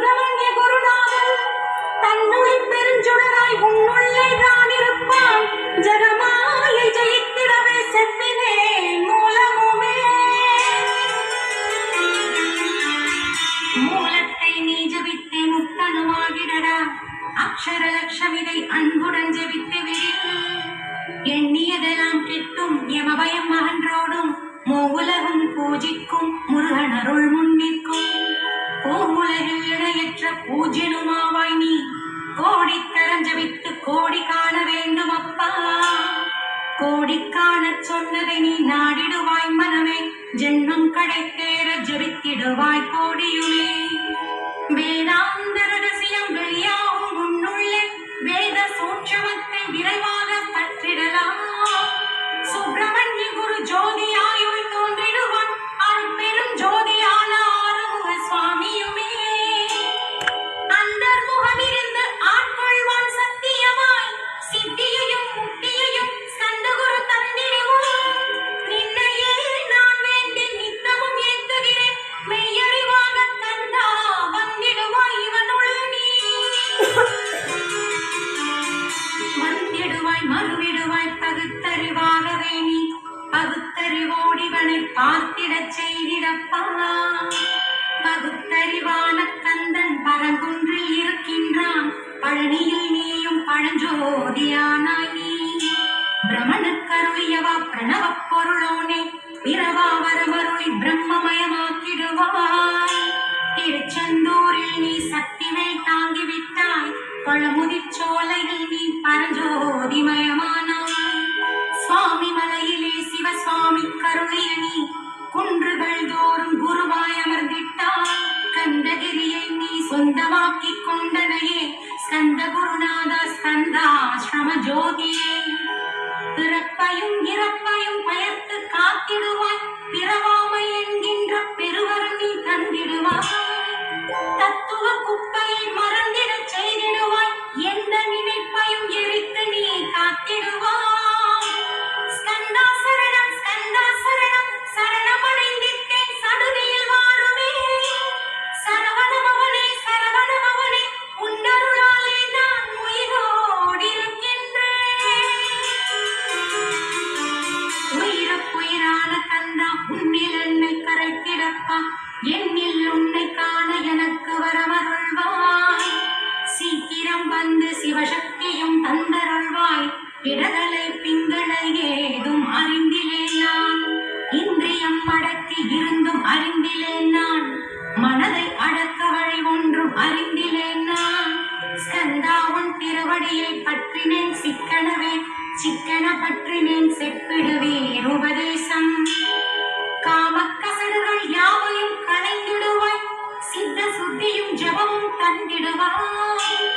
சுப்பிரமணிய குருநாதன் தன்னுளி பெருஞ்சுடராய் உன்னுள்ளே தான் இருப்பான். ஜெகமாயை ஜெயித்திடவே செப்பினே மூலமுமே. மூலத்தை நீ ஜபித்தே முக்தனுமாகிடடா அக்ஷர லட்சமிதை அன்புடன் ஜெபித்து விடு. எண்ணியதெல்லாம் கிட்டும் எமபயம் மகன்றோடும் மூலகம் பூஜிக்கும் பூஜ்யனுமாவாய் நீ கோடித்தரம் ஜபித்து கோடி காண வேண்டும் அப்பா கோடி காண சொன்னதை நீ நாடிடுவாய் மனமே. ஜென்மம் கடைத்தேற ஜபித்திடுவாய் கோடியுமே. வேதாந்த ரகசியம் வெளியாகும் உன்னுள்ளே. வேத சூட்சமத்தை விரைவாக பற்றிடலாம். சுப்பிரமணிய குரு ஜோதியா மறுவிடுவாய் பகுத்தறிவாகவே நீ. பகுத்தறிவோடிவனை பார்த்திடச் செய்திடப்பா. பகுத்தறிவான கந்தன் பரங்குன்றில் இருக்கின்றான். பழனியில் நீயும் பழஞ்சோதியானாய் நீ. பிரமணுக்கருளியவா பிரணவப் பொருளோனே. பிறவா வரமருளி பிரம்மமயமாக்கிடுவாய். திருச்செந்தூரில் நீ சக்திவேல் தாங்கிவிட்டாய். பழமுதிர் சோலையில் நீ பரஞ்சோ கந்தகிரியை சொந்தமாக்கிக் கொண்டனையே ஸ்கந்த குருநாத ஸ்கந்தாசிரம ஜோதியே பிறப்பையும் இறப்பையும் பயர்த்து காத்திடுவாய் பிறவா என்னில் உன்னை காண எனக்கு வரமருள்வாய் சீக்கிரம் வந்து சிவசக்தியும் தந்தருள்வாய். இடதலை பிங்களை ஏதும் அறிந்திலேன் நான். இந்திரியம் அடக்கி இருந்தும் அறிந்திலேன் நான். மனதை அடக்க வழி ஒன்றும் அறிந்திலேன் நான். ஸ்கந்தா உன் திருவடியை பற்றினேன் சிக்கனவே. சிக்கன பற்றினேன் செப்பிடுவே உபதேசம். பக்தியும் ஜபமும் தந்திடுவான்